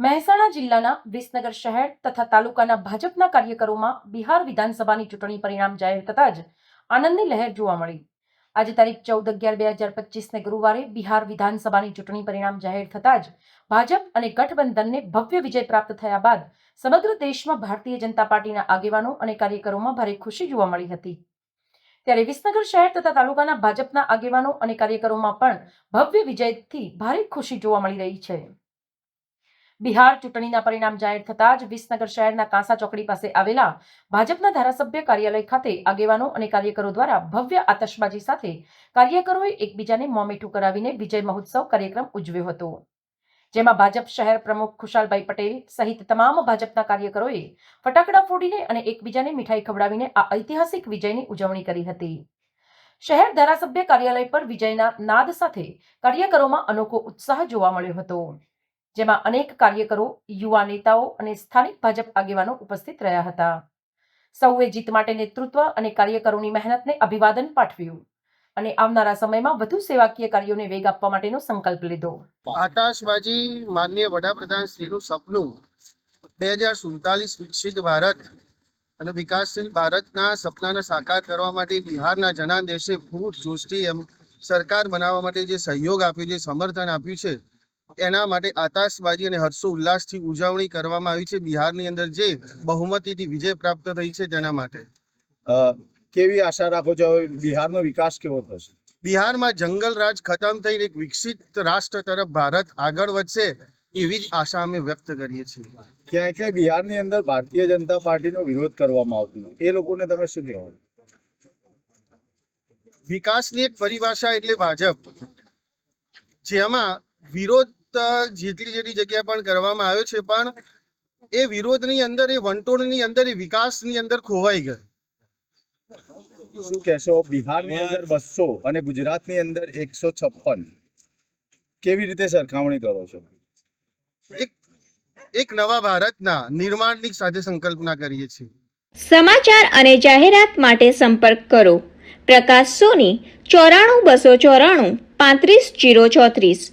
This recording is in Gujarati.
મહેસાણા જિલ્લાના વિસનગર શહેર તથા તાલુકાના ભાજપના કાર્યકરોમાં બિહાર વિધાનસભાની ચૂંટણી પરિણામ જાહેર થતાં જ આનંદની લહેર જોવા મળી. આજે તારીખ ચૌદ અગિયાર બે હજાર પચીસને ગુરુવારે બિહાર વિધાનસભાની ચૂંટણી પરિણામ જાહેર થતાં જ ભાજપ અને ગઠબંધનને ભવ્ય વિજય પ્રાપ્ત થયા બાદ સમગ્ર દેશમાં ભારતીય જનતા પાર્ટીના આગેવાનો અને કાર્યકરોમાં ભારે ખુશી જોવા મળી હતી. ત્યારે વિસનગર શહેર તથા તાલુકાના ભાજપના આગેવાનો અને કાર્યકરોમાં પણ ભવ્ય વિજયથી ભારે ખુશી જોવા મળી રહી છે. બિહાર ચૂંટણીના પરિણામ જાહેર થતાં જ વિસનગર શહેરના કાંસા ચોકડી પાસે આવેલા ભાજપના ધારાસભ્ય કાર્યાલય ખાતે આગેવાનો અને કાર્યકરો દ્વારા ભવ્ય આતશબાજી સાથે કાર્યકરોએ એકબીજાને મોંમીઠું કરાવીને વિજય મહોત્સવ કાર્યક્રમ ઉજવ્યો હતો. જેમાં ભાજપ શહેર પ્રમુખ ખુશાલભાઈ પટેલ સહિત તમામ ભાજપના કાર્યકરોએ ફટાકડા ફોડીને અને એકબીજાને મીઠાઈ ખવડાવીને આ ઐતિહાસિક વિજયની ઉજવણી કરી હતી. શહેર ધારાસભ્ય કાર્યાલય પર વિજયના નાદ સાથે કાર્યકરોમાં અનોખો ઉત્સાહ જોવા મળ્યો હતો. જેમાં અનેક કાર્યકરો, યુવા નેતાઓ અને સ્થાનિક ભાજપ આગેવાનો ઉપસ્થિત રહ્યા હતા. સૌએ જીત માટે નેતૃત્વ અને કાર્યકરોની મહેનતને અભિવાદન પાઠવ્યું અને આવનારા સમયમાં વધુ સેવાકીય કાર્યોને વેગ આપવા માટેનો સંકલ્પ લીધો. આકાશબાજી માનનીય વડાપ્રધાન શ્રીનું સપનું બે હજાર સુડતાલીસ વિકસિત ભારત અને વિકાસશીલ ભારતના સપનાને સાકાર કરવા માટે બિહારના જનાદેશે ખૂબ જોશથી એમ સરકાર બનાવવા માટે જે સહયોગ આપ્યો છે સમર્થન આપ્યું છે એના માટે આતાશબાજી અને હર્ષો ઉલ્લાસથી ઉજવણી કરવામાં આવી છે. બિહારની અંદર જે બહુમતીથી વિજય પ્રાપ્ત થઈ છે તેના માટે. કેવી આશા રાખો છો? બિહારનો વિકાસ કેવો થશે? બિહારમાં જંગલ રાજ ખતમ થઈને એક વિકસિત રાષ્ટ્ર તરફ ભારત આગળ વધશે એવી જ આશા અમે વ્યક્ત કરીએ છીએ. ક્યાંય ક્યાંય બિહારની અંદર ભારતીય જનતા પાર્ટીનો વિરોધ કરવામાં આવતો એ લોકોને તમે શું કહેવા? વિકાસની એક પરિભાષા એટલે ભાજપ જેમાં વિરોધ અ, જેટલી જેટલી જગ્યા પણ કરવામાં આવ્યો છે પણ એ વિરોધની અંદર એ વંટોળની અંદર એ વિકાસની અંદર ખોવાઈ ગયો. શું કહેશો? બિહારની અંદર બસો અને ગુજરાતની અંદર એકસો છપ્પન. કેવી રીતે સરખામણી કરો છો? એક એક નવા ભારતના નિર્માણની સાથે સંકલ્પના કરીએ છીએ. સમાચાર અને જાહેરાત માટે સંપર્ક કરો. પ્રકાશ સોની ચોરાણું બસો ચોરાણું પાંત્રીસ જીરો ચોત્રીસ.